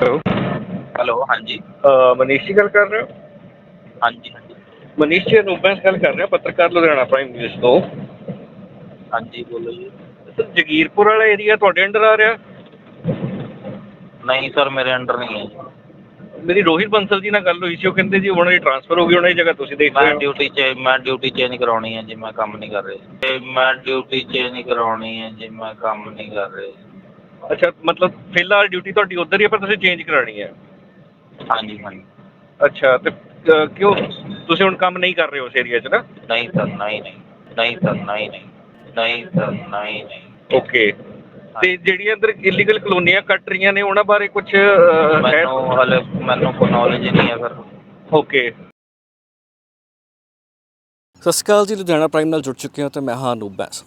Hello hello ਹਾਂਜੀ. ਅਹ ਮਨੀਸ਼ ਜੀ ਗੱਲ ਕਰ ਰਹੇ ਹੋ? ਹਾਂਜੀ ਹਾਂਜੀ। ਮਨੀਸ਼ ਜੀ ਅਨੂਪੈਂਸ ਗੱਲ ਕਰ ਰਿਹਾ ਪੱਤਰਕਾਰ ਲੁਧਿਆਣਾ ਪ੍ਰਾਈਮ ਨਿਊਜ਼ ਤੋਂ। ਹਾਂਜੀ ਬੋਲੋ ਜੀ। ਸਰ ਜਗੀਰਪੁਰ ਵਾਲਾ ਏਰੀਆ ਤੁਹਾਡੇ ਅੰਡਰ ਆ ਰਿਹਾ? ਨਹੀਂ ਸਰ ਮੇਰੇ ਅੰਡਰ ਨਹੀਂ ਹੈ ਜੀ। ਮੇਰੀ ਰੋਹਿਤ ਬੰਸਲ ਜੀ ਨਾਲ ਗੱਲ ਹੋਈ ਸੀ ਉਹ ਕਹਿੰਦੇ ਜੀ ਉਹਨਾਂ ਦੀ ਟ੍ਰਾਂਸਫਰ ਹੋ ਗਈ ਉਹਨਾਂ ਦੀ ਜਗ੍ਹਾ ਤੁਸੀਂ ਦੇਖ ਰਹੇ ਮੈਂ ਹੋ। ਡਿਊਟੀ ਚ ਮੈਂ ਡਿਊਟੀ ਚੇਂਜ ਕਰਾਉਣੀ ਹੈ ਜੀ ਮੈਂ ਕੰਮ ਨਹੀਂ ਕਰ ਰਿਹਾ। ਤੇ ਮੈਂ ਡਿਊਟੀ ਚੇਂਜ ਕਰਾਉਣੀ ਹੈ ਜੀ ਮੈਂ ਕੰਮ ਨਹੀਂ ਕਰ ਰਿਹਾ ਅੱਛਾ ਮਤਲਬ ਫਿਲਹਾਲ ਡਿਊਟੀ ਤੁਹਾਡੀ ਉੱਧਰ ਹੀ ਹੈ ਪਰ ਤੁਸੀਂ ਚੇਂਜ ਕਰਾਣੀ ਹੈ। ਹਾਂਜੀ ਹਾਂਜੀ। ਅੱਛਾ ਤੇ ਅਹ, ਕਿਉਂ? ਤੁਸੀਂ ਹੁਣ ਕੰਮ ਨਹੀਂ ਕਰ ਰਹੇ ਉਸ ਏਰੀਆ 'ਚ ਨਾ? ਨਹੀਂ ਸਰ ਨਹੀਂ ਨਹੀਂ। ਨਹੀਂ ਸਰ ਨਹੀਂ ਨਹੀਂ। ਨਹੀਂ ਸਰ ਨਹੀਂ ਨਹੀਂ। ਓਕੇ ਤੇ ਜਿਹੜੀਆਂ ਅੰਦਰ ਇਲੀਗਲ ਕਲੋਨੀਆਂ ਕੱਟ ਰਹੀਆਂ ਨੇ ਉਹਨਾਂ ਬਾਰੇ ਕੁਝ ਹੈ? ਮੈਨੂੰ ਹਲੇ ਮੈਨੂੰ ਕੋਈ ਨੌਲੇਜ ਨਹੀਂ ਹੈ ਸਰ। ਓਕੇ ਸਤਿ ਸ਼੍ਰੀ ਅਕਾਲ ਜੀ ਲੁਧਿਆਣਾ ਪ੍ਰਾਈਮ ਨਾਲ ਜੁੜ ਚੁੱਕੇ ਹਾਂ ਤੇ ਮੈਂ ਹਾਂ ਅਨੂਪ ਬੈਂਸ।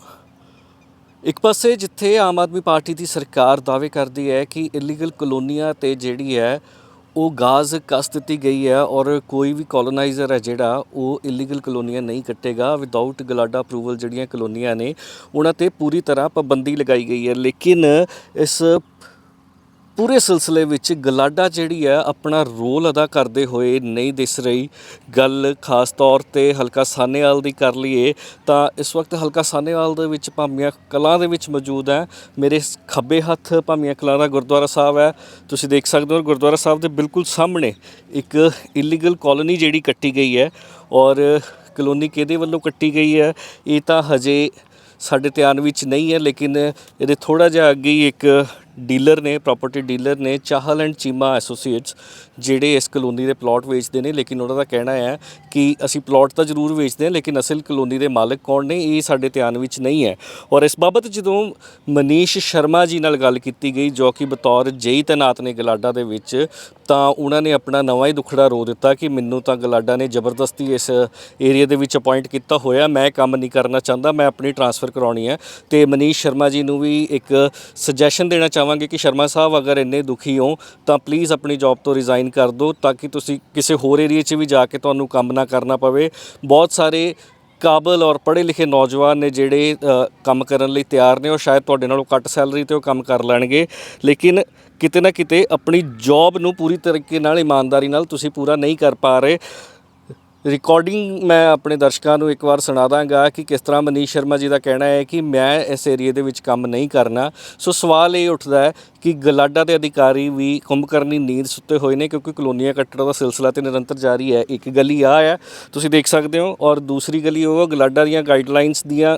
ਇੱਕ ਪਾਸੇ ਜਿੱਥੇ ਆਮ ਆਦਮੀ ਪਾਰਟੀ ਦੀ ਸਰਕਾਰ ਦਾਅਵੇ ਕਰਦੀ ਹੈ ਕਿ ਇਲੀਗਲ ਕਲੋਨੀਆਂ ਤੇ ਜਿਹੜੀ ਹੈ ਉਹ ਗਾਜ਼ ਕੱਸ ਦਿੱਤੀ ਗਈ ਹੈ ਔਰ ਕੋਈ ਵੀ ਕਲੋਨਾਈਜ਼ਰ ਹੈ ਜਿਹੜਾ, ਉਹ ਇਲੀਗਲ ਕਲੋਨੀਆਂ ਨਹੀਂ ਕੱਟੇਗਾ। ਵਿਦਆਊਟ ਗਲਾਡਾ ਅਪਰੂਵਲ ਜਿਹੜੀਆਂ ਕਲੋਨੀਆਂ ਨੇ, ਉਹਨਾਂ ਤੇ ਪੂਰੀ ਤਰ੍ਹਾਂ ਪਾਬੰਦੀ ਲਗਾਈ ਗਈ ਹੈ। ਲੇਕਿਨ ਇਸ ਪੂਰੇ ਸਿਲਸਿਲੇ ਵਿੱਚ ਗਲਾਡਾ ਜਿਹੜੀ ਹੈ ਆਪਣਾ ਰੋਲ ਅਦਾ ਕਰਦੇ ਹੋਏ ਨਹੀਂ ਦਿਸ ਰਹੀ। ਗੱਲ ਖਾਸ ਤੌਰ ਤੇ ਹਲਕਾ ਸਾਨੇਵਾਲ ਦੀ ਕਰ ਲਈਏ, ਤਾਂ ਇਸ ਵਕਤ ਹਲਕਾ ਸਾਨੇਵਾਲ ਦੇ ਵਿੱਚ ਭਾਮੀਆਂ ਕਲਾਂ ਦੇ ਵਿੱਚ ਮੌਜੂਦ ਹੈ। ਮੇਰੇ ਖੱਬੇ ਹੱਥ ਭਾਮੀਆਂ ਕਲਾਂ ਦਾ ਗੁਰਦੁਆਰਾ ਸਾਹਿਬ ਹੈ। ਤੁਸੀਂ ਦੇਖ ਸਕਦੇ ਹੋ, ਗੁਰਦੁਆਰਾ ਸਾਹਿਬ ਦੇ ਬਿਲਕੁਲ ਸਾਹਮਣੇ ਇੱਕ ਇਲੀਗਲ ਕਾਲੋਨੀ ਜਿਹੜੀ ਕੱਟੀ ਗਈ ਹੈ ਔਰ ਕਲੋਨੀ ਕਿਹਦੇ ਵੱਲੋਂ ਕੱਟੀ ਗਈ ਹੈ, ਇਹ ਤਾਂ ਹਜੇ ਸਾਡੇ ਧਿਆਨ ਵਿੱਚ ਨਹੀਂ ਹੈ, ਲੇਕਿਨ ਇਹਦੇ ਥੋੜਾ ਜਿਹਾ ਅੱਗੇ ਹੀ ਇੱਕ ਡੀਲਰ ਨੇ ਪ੍ਰਾਪਰਟੀ ਡੀਲਰ ਨੇ, ਚਾਹਲ ਐਂਡ ਚੀਮਾ ਐਸੋਸੀਏਟਸ ਜਿਹੜੇ ਇਸ ਕਲੋਨੀ ਦੇ ਪਲਾਟ ਵੇਚਦੇ ਨੇ, ਲੇਕਿਨ ਉਹਨਾਂ ਦਾ ਕਹਿਣਾ ਹੈ ਕਿ ਅਸੀਂ ਪਲਾਟ ਤਾਂ ਜ਼ਰੂਰ ਵੇਚਦੇ ਹਾਂ, ਲੇਕਿਨ ਅਸਲ ਕਲੋਨੀ ਦੇ ਮਾਲਕ ਕੌਣ ਨੇ, ਇਹ ਸਾਡੇ ਧਿਆਨ ਵਿੱਚ ਨਹੀਂ ਹੈ। ਔਰ ਇਸ ਬਾਬਤ ਜਦੋਂ ਮਨੀਸ਼ ਸ਼ਰਮਾ ਜੀ ਨਾਲ ਗੱਲ ਕੀਤੀ ਗਈ, ਜੋ ਕਿ ਬਤੌਰ ਜੇਈ ਤੈਨਾਤ ਨੇ ਗਲਾਡਾ ਦੇ ਵਿੱਚ, ਤਾਂ ਉਹਨਾਂ ਨੇ ਆਪਣਾ ਨਵਾਂ ਹੀ ਦੁਖੜਾ ਰੋ ਦਿੱਤਾ ਕਿ ਮੈਨੂੰ ਤਾਂ ਗਲਾਡਾ ਨੇ ਜ਼ਬਰਦਸਤੀ ਇਸ ਏਰੀਆ ਦੇ ਵਿੱਚ ਅਪਾਇੰਟ ਕੀਤਾ ਹੋਇਆ, ਮੈਂ ਕੰਮ ਨਹੀਂ ਕਰਨਾ ਚਾਹੁੰਦਾ, ਮੈਂ ਆਪਣੀ ਟਰਾਂਸਫਰ ਕਰਾਉਣੀ ਹੈ। ਤੇ ਮਨੀਸ਼ ਸ਼ਰਮਾ ਜੀ ਨੂੰ ਵੀ ਇੱਕ ਸੁਜੈਸ਼ਨ ਦੇਣਾ ਚਾਹੁੰਦਾ ਚਾਹਾਂਗੇ ਕਿ ਸ਼ਰਮਾ ਸਾਹਿਬ ਅਗਰ ਇੰਨੇ ਦੁਖੀ ਹੋ ਤਾਂ ਪਲੀਜ਼ ਆਪਣੀ ਜੌਬ ਤੋਂ ਰਿਜ਼ਾਈਨ ਕਰ ਦਿਓ, ਤਾਂ ਕਿ ਤੁਸੀਂ ਕਿਸੇ ਹੋਰ ਏਰੀਆ 'ਚ ਵੀ ਜਾ ਕੇ ਤੁਹਾਨੂੰ ਕੰਮ ਨਾ ਕਰਨਾ ਪਵੇ। ਬਹੁਤ ਸਾਰੇ ਕਾਬਲ ਔਰ ਪੜ੍ਹੇ ਲਿਖੇ ਨੌਜਵਾਨ ਨੇ ਜਿਹੜੇ ਕੰਮ ਕਰਨ ਲਈ ਤਿਆਰ ਨੇ, ਉਹ ਸ਼ਾਇਦ ਤੁਹਾਡੇ ਨਾਲੋਂ ਘੱਟ ਸੈਲਰੀ ਤੇ ਉਹ ਕੰਮ ਕਰ ਲੈਣਗੇ। ਲੇਕਿਨ ਕਿਤੇ ਨਾ ਕਿਤੇ ਆਪਣੀ ਜੌਬ ਨੂੰ ਪੂਰੀ ਤਰੀਕੇ ਨਾਲ, ਇਮਾਨਦਾਰੀ ਨਾਲ ਤੁਸੀਂ ਪੂਰਾ ਨਹੀਂ ਕਰ ਪਾ ਰਹੇ। ਰਿਕਾਰਡਿੰਗ ਮੈਂ ਆਪਣੇ ਦਰਸ਼ਕਾਂ ਨੂੰ ਇੱਕ ਵਾਰ ਸੁਣਾ ਦਾਂਗਾ ਕਿ ਕਿਸ ਤਰ੍ਹਾਂ ਮਨੀਸ਼ ਸ਼ਰਮਾ ਜੀ ਦਾ ਕਹਿਣਾ ਹੈ ਕਿ ਮੈਂ ਇਸ ਏਰੀਏ ਦੇ ਵਿੱਚ ਕੰਮ ਨਹੀਂ ਕਰਨਾ। ਸੋ ਸਵਾਲ ਇਹ ਉੱਠਦਾ ਹੈ ਕਿ ਗਲਾਡਾ ਦੇ ਅਧਿਕਾਰੀ ਵੀ ਕੁੰਭਕਰਨੀ ਨੀਂਦ ਸੁੱਤੇ ਹੋਏ ਨੇ ਕਿਉਂਕਿ ਕਲੋਨੀਆਂ ਕੱਟਣ ਦਾ ਸਿਲਸਿਲਾ ਤੇ ਨਿਰੰਤਰ ਜਾਰੀ ਹੈ, ਇੱਕ ਗਲੀ ਆ ਹੈ। ਤੁਸੀਂ ਦੇਖ ਸਕਦੇ ਹੋ ਔਰ ਦੂਸਰੀ ਗਲੀ ਉਹ ਗਲਾਡਾ ਦੀਆਂ ਗਾਈਡਲਾਈਨਸ ਦੀਆਂ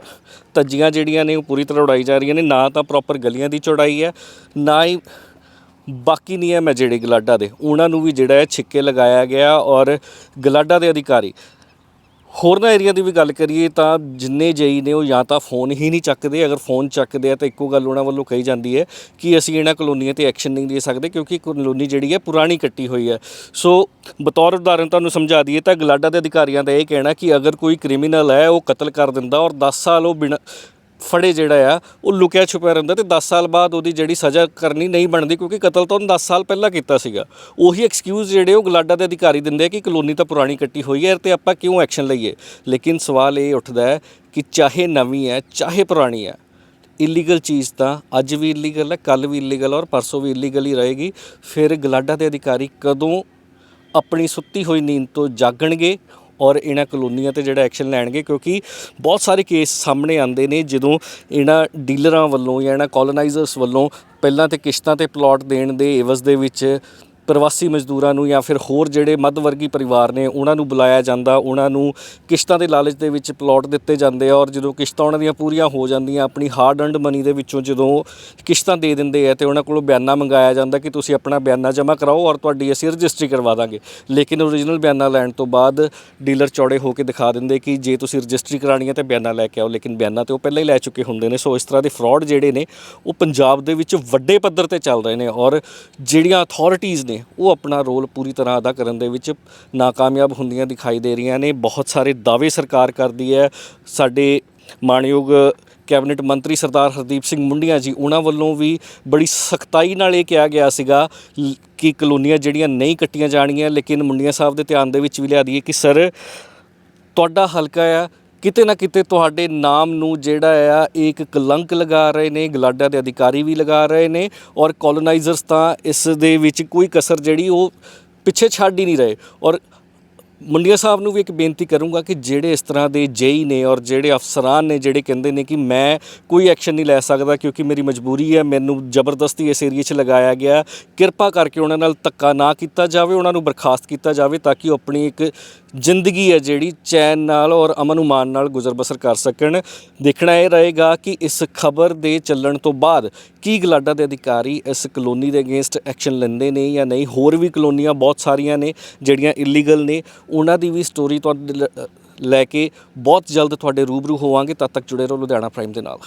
ਧੱਜੀਆਂ ਜਿਹੜੀਆਂ ਨੇ ਉਹ ਪੂਰੀ ਤਰ੍ਹਾਂ ਉਡਾਈ ਜਾ ਰਹੀਆਂ ਨੇ, ਨਾ ਤਾਂ ਪ੍ਰੋਪਰ ਗਲੀਆਂ ਦੀ ਚੌੜਾਈ ਹੈ, ਨਾ ਹੀ ਬਾਕੀ ਨਿਯਮ ਹੈ ਜਿਹੜੇ ਗਲਾਡਾ ਦੇ, ਉਹਨਾਂ ਨੂੰ ਵੀ ਜਿਹੜਾ ਹੈ ਛਿੱਕੇ ਲਗਾਇਆ ਗਿਆ ਔਰ ਗਲਾਡਾ ਦੇ ਅਧਿਕਾਰੀ। ਹੋਰਨਾਂ ਏਰੀਆ ਦੀ ਵੀ ਗੱਲ ਕਰੀਏ ਤਾਂ ਜਿੰਨੇ ਜਈ ਨੇ ਉਹ ਜਾਂ ਤਾਂ ਫੋਨ ਹੀ ਨਹੀਂ ਚੱਕਦੇ, ਅਗਰ ਫੋਨ ਚੱਕਦੇ ਆ ਤਾਂ ਇੱਕੋ ਗੱਲ ਉਹਨਾਂ ਵੱਲੋਂ ਕਹੀ ਜਾਂਦੀ ਹੈ ਕਿ ਅਸੀਂ ਇਹਨਾਂ ਕਲੋਨੀਆਂ ਤੇ ਐਕਸ਼ਨ ਨਹੀਂ ਦੇ ਸਕਦੇ ਕਿਉਂਕਿ ਕਲੋਨੀ ਜਿਹੜੀ ਹੈ ਪੁਰਾਣੀ ਕੱਟੀ ਹੋਈ ਹੈ। ਸੋ ਬਤੌਰ ਉਦਾਹਰਨ ਤੁਹਾਨੂੰ ਸਮਝਾ ਦਈਏ ਤਾਂ ਗਲਾਡਾ ਦੇ ਅਧਿਕਾਰੀਆਂ ਦਾ ਇਹ ਕਹਿਣਾ ਕਿ ਅਗਰ ਕੋਈ ਕ੍ਰਿਮੀਨਲ ਹੈ ਉਹ ਕਤਲ ਕਰ ਦਿੰਦਾ ਔਰ 10 ਸਾਲ ਉਹ ਬਿਨਾਂ ਫੜੇ ਜਿਹੜਾ ਆ, ਉਹ ਲੁਕਿਆ ਛੁਪਿਆ ਰਹਿੰਦਾ ਤੇ 10 ਸਾਲ ਬਾਅਦ ਉਹਦੀ ਜਿਹੜੀ ਸਜ਼ਾ ਕਰਨੀ ਨਹੀਂ ਬਣਦੀ ਕਿਉਂਕਿ ਕਤਲ ਤਾਂ ਉਹਨੇ 10 ਸਾਲ ਪਹਿਲਾਂ ਕੀਤਾ ਸੀਗਾ। ਉਹੀ ਐਕਸਕਿਊਜ਼ ਜਿਹੜੇ ਉਹ ਗਲਾਡਾ ਦੇ ਅਧਿਕਾਰੀ ਦਿੰਦੇ ਆ ਕਿ ਕਲੋਨੀ ਤਾਂ ਪੁਰਾਣੀ ਕੱਟੀ ਹੋਈ ਹੈ ਤੇ ਆਪਾਂ ਕਿਉਂ ਐਕਸ਼ਨ ਲਈਏ? ਲੇਕਿਨ ਸਵਾਲ ਇਹ ਉੱਠਦਾ ਹੈ ਕਿ ਚਾਹੇ ਨਵੀਂ ਹੈ, ਚਾਹੇ ਪੁਰਾਣੀ ਹੈ ਇਲੀਗਲ ਚੀਜ਼ ਤਾਂ ਅੱਜ ਵੀ ਇਲੀਗਲ ਹੈ ਕੱਲ ਵੀ ਇਲੀਗਲ ਔਰ ਪਰਸੋਂ ਵੀ ਇਲੀਗਲ ਹੀ ਰਹੇਗੀ। ਫਿਰ ਗਲਾਡਾ ਦੇ ਅਧਿਕਾਰੀ ਕਦੋਂ ਆਪਣੀ ਸੁੱਤੀ ਹੋਈ ਨੀਂਦ ਤੋਂ ਜਾਗਣਗੇ? ਔਰ ਇਹਨਾਂ ਕਲੋਨੀਆਂ ਤੇ ਜਿਹੜਾ ਐਕਸ਼ਨ ਲੈਣਗੇ, ਕਿਉਂਕਿ ਬਹੁਤ ਸਾਰੇ ਕੇਸ ਸਾਹਮਣੇ ਆਉਂਦੇ ਨੇ, ਜਦੋਂ ਇਹਨਾਂ ਡੀਲਰਾਂ ਵੱਲੋਂ ਜਾਂ ਇਹਨਾਂ ਕਲੋਨਾਈਜ਼ਰਸ ਵੱਲੋਂ ਪਹਿਲਾਂ ਤੇ ਕਿਸ਼ਤਾਂ ਤੇ ਪਲਾਟ ਦੇਣ ਦੇ ਏਵਜ਼ ਦੇ ਵਿੱਚ ਪ੍ਰਵਾਸੀ ਮਜ਼ਦੂਰਾਂ ਨੂੰ ਜਾਂ ਫਿਰ ਹੋਰ ਜਿਹੜੇ ਮੱਧ ਵਰਗੀ ਪਰਿਵਾਰ ਨੇ, ਉਹਨਾਂ ਨੂੰ ਬੁਲਾਇਆ ਜਾਂਦਾ, ਉਹਨਾਂ ਨੂੰ ਕਿਸ਼ਤਾਂ ਦੇ ਲਾਲਚ ਦੇ ਵਿੱਚ ਪਲਾਟ ਦਿੱਤੇ ਜਾਂਦੇ ਆ ਔਰ ਜਦੋਂ ਕਿਸ਼ਤਾਂ ਉਹਨਾਂ ਦੀਆਂ ਪੂਰੀਆਂ ਹੋ ਜਾਂਦੀਆਂ, ਆਪਣੀ ਹਾਰਡ ਅਰਨਡ ਮਨੀ ਦੇ ਵਿੱਚੋਂ ਜਦੋਂ ਕਿਸ਼ਤਾਂ ਦੇ ਦਿੰਦੇ ਆ ਤੇ ਉਹਨਾਂ ਕੋਲੋਂ ਬਿਆਨਾ ਮੰਗਾਇਆ ਜਾਂਦਾ ਕਿ ਤੁਸੀਂ ਆਪਣਾ ਬਿਆਨਾ ਜਮ੍ਹਾਂ ਕਰਾਓ ਔਰ ਤੁਹਾਡੀ ਅਸੀਂ ਰਜਿਸਟਰੀ ਕਰਵਾ ਦਾਂਗੇ। ਲੇਕਿਨ ਓਰੀਜਨਲ ਬਿਆਨਾ ਲੈਣ ਤੋਂ ਬਾਅਦ ਡੀਲਰ ਚੌੜੇ ਹੋ ਕੇ ਦਿਖਾ ਦਿੰਦੇ ਕਿ ਜੇ ਤੁਸੀਂ ਰਜਿਸਟਰੀ ਕਰਾਣੀ ਹੈ ਤਾਂ ਬਿਆਨਾ ਲੈ ਕੇ ਆਓ, ਲੇਕਿਨ ਬਿਆਨਾ ਤੇ ਉਹ ਪਹਿਲਾਂ ਹੀ ਲੈ ਚੁੱਕੇ ਹੁੰਦੇ ਨੇ। ਸੋ ਇਸ ਤਰ੍ਹਾਂ ਦੇ ਫਰਾਡ ਜਿਹੜੇ ਨੇ, ਉਹ ਪੰਜਾਬ ਦੇ ਵਿੱਚ ਵੱਡੇ ਪੱਧਰ ਤੇ ਚੱਲ ਰਹੇ ਨੇ ਔਰ ਜਿਹੜੀਆਂ ਅਥਾਰਟੀਆਂ ਨੇ ਉਹ ਆਪਣਾ ਰੋਲ ਪੂਰੀ ਤਰ੍ਹਾਂ ਅਦਾ ਕਰਨ ਦੇ ਵਿੱਚ ਨਾਕਾਮਯਾਬ ਹੁੰਦੀਆਂ ਦਿਖਾਈ ਦੇ ਰਹੀਆਂ ਨੇ। ਬਹੁਤ ਸਾਰੇ ਦਾਅਵੇ ਸਰਕਾਰ ਕਰਦੀ ਹੈ। ਸਾਡੇ ਮਾਣਯੋਗ ਕੈਬਨਿਟ ਮੰਤਰੀ ਸਰਦਾਰ ਹਰਦੀਪ ਸਿੰਘ ਮੁੰਡੀਆਂ ਜੀ, ਉਹਨਾਂ ਵੱਲੋਂ ਵੀ ਬੜੀ ਸਖਤਾਈ ਨਾਲ ਇਹ ਕਿਹਾ ਗਿਆ ਸੀਗਾ ਕਿ ਕਲੋਨੀਆਂ ਜਿਹੜੀਆਂ ਨਹੀਂ ਕੱਟੀਆਂ ਜਾਣਗੀਆਂ, ਲੇਕਿਨ ਮੁੰਡੀਆਂ ਸਾਹਿਬ ਦੇ ਧਿਆਨ ਦੇ ਵਿੱਚ ਵੀ ਲਿਆ ਦਈਏ ਕਿ, ਸਰ, ਤੁਹਾਡਾ ਹਲਕਾ ਆ ਕਿਤੇ ਨਾ ਕਿਤੇ ਤੁਹਾਡੇ ਨਾਮ ਨੂੰ ਜਿਹੜਾ ਆ ਇਹ ਇੱਕ ਕਲੰਕ ਲਗਾ ਰਹੇ ਨੇ, ਗਲਾਡਾ ਦੇ ਅਧਿਕਾਰੀ ਵੀ ਲਗਾ ਰਹੇ ਨੇ ਔਰ ਕੋਲੋਨਾਈਜ਼ਰਸ ਤਾਂ ਇਸ ਦੇ ਵਿੱਚ ਕੋਈ ਕਸਰ ਜਿਹੜੀ ਉਹ ਪਿੱਛੇ ਛੱਡ ਹੀ ਨਹੀਂ ਰਹੇ ਔਰ ਮੁੰਡਿਆ ਸਾਹਿਬ ਨੂੰ ਵੀ ਇੱਕ ਬੇਨਤੀ ਕਰੂੰਗਾ ਕਿ ਜਿਹੜੇ ਇਸ ਤਰ੍ਹਾਂ ਦੇ ਜੇਈ ਨੇ ਔਰ ਜਿਹੜੇ ਅਫਸਰਾਨ ਨੇ ਜਿਹੜੇ ਕਹਿੰਦੇ ਨੇ ਕਿ ਮੈਂ ਕੋਈ ਐਕਸ਼ਨ ਨਹੀਂ ਲੈ ਸਕਦਾ ਕਿਉਂਕਿ ਮੇਰੀ ਮਜਬੂਰੀ ਹੈ, ਮੈਨੂੰ ਜ਼ਬਰਦਸਤੀ ਇਸ ਏਰੀਏ 'ਚ ਲਗਾਇਆ ਗਿਆ ਕਿਰਪਾ ਕਰਕੇ ਉਹਨਾਂ ਨਾਲ ਧੱਕਾ ਨਾ ਕੀਤਾ ਜਾਵੇ, ਉਹਨਾਂ ਨੂੰ ਬਰਖਾਸਤ ਕੀਤਾ ਜਾਵੇ ਤਾਂ ਕਿ ਉਹ ਆਪਣੀ ਇੱਕ ਜ਼ਿੰਦਗੀ ਹੈ ਜਿਹੜੀ ਚੈਨ ਨਾਲ ਔਰ ਅਮਨ ਉਮਾਨ ਨਾਲ ਗੁਜ਼ਰ ਬਸਰ ਕਰ ਸਕਣ। ਦੇਖਣਾ ਇਹ ਰਹੇਗਾ ਕਿ ਇਸ ਖਬਰ ਦੇ ਚੱਲਣ ਤੋਂ ਬਾਅਦ ਕੀ ਗਲਾਡਾ ਦੇ ਅਧਿਕਾਰੀ ਇਸ ਕਲੋਨੀ ਦੇ ਅਗੇਂਸਟ ਐਕਸ਼ਨ ਲੈਂਦੇ ਨੇ ਜਾਂ ਨਹੀਂ। ਹੋਰ ਵੀ ਕਲੋਨੀਆਂ ਬਹੁਤ ਸਾਰੀਆਂ ਨੇ ਜਿਹੜੀਆਂ ਇਲੀਗਲ ਨੇ। ਉਹਨਾਂ ਦੀ ਵੀ ਸਟੋਰੀ ਤੁਹਾਡੇ ਲ- ਲੈ ਕੇ ਬਹੁਤ ਜਲਦ ਤੁਹਾਡੇ ਰੂਬਰੂ ਹੋਵਾਂਗੇ, ਤਦ ਤੱਕ ਜੁੜੇ ਰਹੋ ਲੁਧਿਆਣਾ ਪ੍ਰਾਈਮ ਦੇ ਨਾਲ।